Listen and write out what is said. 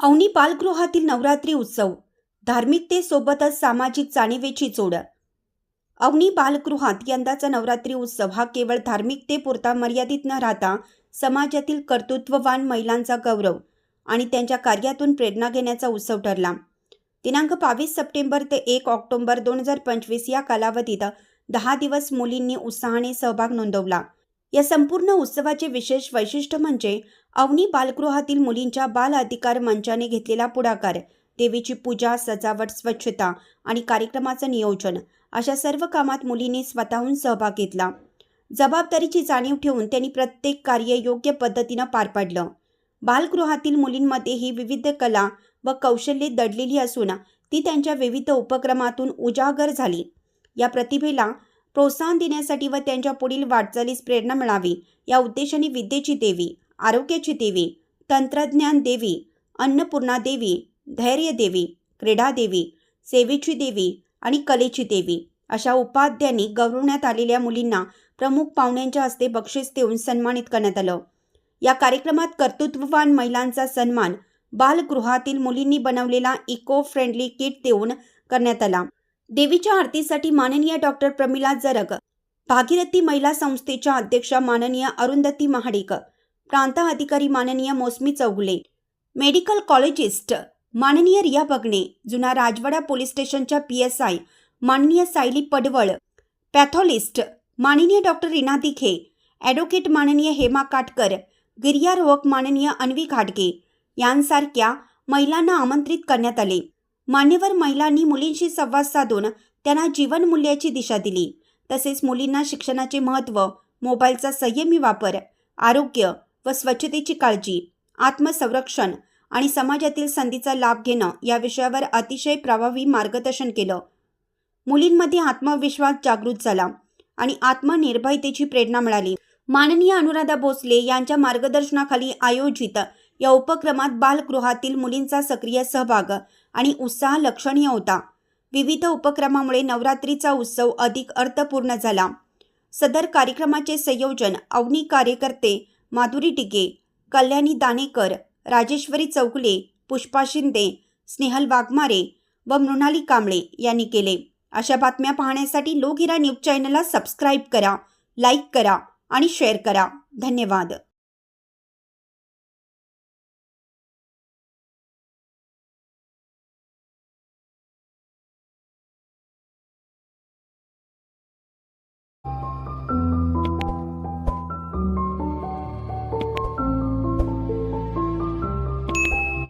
अवनी बालगृहातील नवरात्री उत्सव धार्मिकतेसोबतच सामाजिक जाणीवेची जोड. अवनी बालगृहात यंदाचा नवरात्री उत्सव हा केवळ धार्मिकतेपुरता मर्यादित न राहता समाजातील कर्तृत्ववान महिलांचा गौरव आणि त्यांच्या कार्यातून प्रेरणा घेण्याचा उत्सव ठरला. दिनांक बावीस सप्टेंबर ते एक ऑक्टोबर दोन हजार पंचवीस या कालावधीत दहा दिवस मुलींनी उत्साहाने सहभाग नोंदवला. या संपूर्ण उत्सवाचे विशेष वैशिष्ट्य म्हणजे अवनी बालगृहातील मुलींच्या बाल अधिकार मंचाने घेतलेला पुढाकार देवीची पूजा सजावट स्वच्छता आणि कार्यक्रमाचं नियोजन. अशा सर्व कामात मुलींनी स्वतःहून सहभाग घेतला. जबाबदारीची जाणीव ठेवून त्यांनी प्रत्येक कार्य योग्य पद्धतीनं पार पाडलं. बालगृहातील मुलींमध्ये ही विविध कला व कौशल्ये दडलेली असून ती त्यांच्या विविध उपक्रमातून उजागर झाली. या प्रतिभेला प्रोत्साहन देण्यासाठी व त्यांच्या पुढील वाटचालीस प्रेरणा मिळावी या उद्देशाने विद्येची देवी आरोग्याची देवी तंत्रज्ञान देवी अन्नपूर्णा देवी धैर्य देवी क्रीडा देवी सेवेची देवी आणि कलेची देवी अशा उपाध्यांनी गौरवण्यात आलेल्या मुलींना प्रमुख पाहुण्यांच्या हस्ते बक्षीस देऊन सन्मानित करण्यात आलं. या कार्यक्रमात कर्तृत्ववान महिलांचा सन्मान बालगृहातील मुलींनी बनवलेला इको फ्रेंडली किट देऊन करण्यात आला. देवीच्या आरतीसाठी माननीय डॉक्टर प्रमिला जरग भागीरथी महिला संस्थेच्या अध्यक्षा माननीय अरुंधती महाडिक प्रांत अधिकारी माननीय मोसमी चौगुले मेडिकल कॉलेजिस्ट माननीय रिया बगणे जुना राजवाडा पोलीस स्टेशनच्या पी एस आय माननीय सायली पडवळ पॅथॉलिस्ट माननीय डॉक्टर रीना दिखे ॲडव्होकेट माननीय हेमा काटकर गिर्यारोहक माननीय अन्वी घाटगे यांसारख्या महिलांना आमंत्रित करण्यात आले. मान्यवर महिलांनी मुलींशी संवाद साधून त्यांना जीवनमूल्याची दिशा दिली. तसेच मुलींना शिक्षणाचे महत्त्व मोबाईलचा संयमी वापर आरोग्य व स्वच्छतेची काळजी आत्मसंरक्षण आणि समाजातील संधीचा लाभ घेणं या विषयावर अतिशय प्रभावी मार्गदर्शन केलं. मुलींमध्ये आत्मविश्वास जागृत झाला आणि आत्मनिर्भयतेची प्रेरणा मिळाली. माननीय अनुराधा भोसले यांच्या मार्गदर्शनाखाली आयोजित या उपक्रमात बालगृहातील मुलींचा सक्रिय सहभाग आणि उत्साह लक्षणीय होता. विविध उपक्रमामुळे नवरात्रीचा उत्सव अधिक अर्थपूर्ण झाला. सदर कार्यक्रमाचे संयोजन अवनी कार्यकर्ते माधुरी टिके कल्याणी दानेकर राजेश्वरी चौगुले पुष्पा शिंदे स्नेहल वाघमारे व मृणाली कांबळे यांनी केले. अशा बातम्या पाहण्यासाठी लोकहिरा न्यूज चॅनलला सबस्क्राईब करा लाईक करा आणि शेअर करा. धन्यवाद.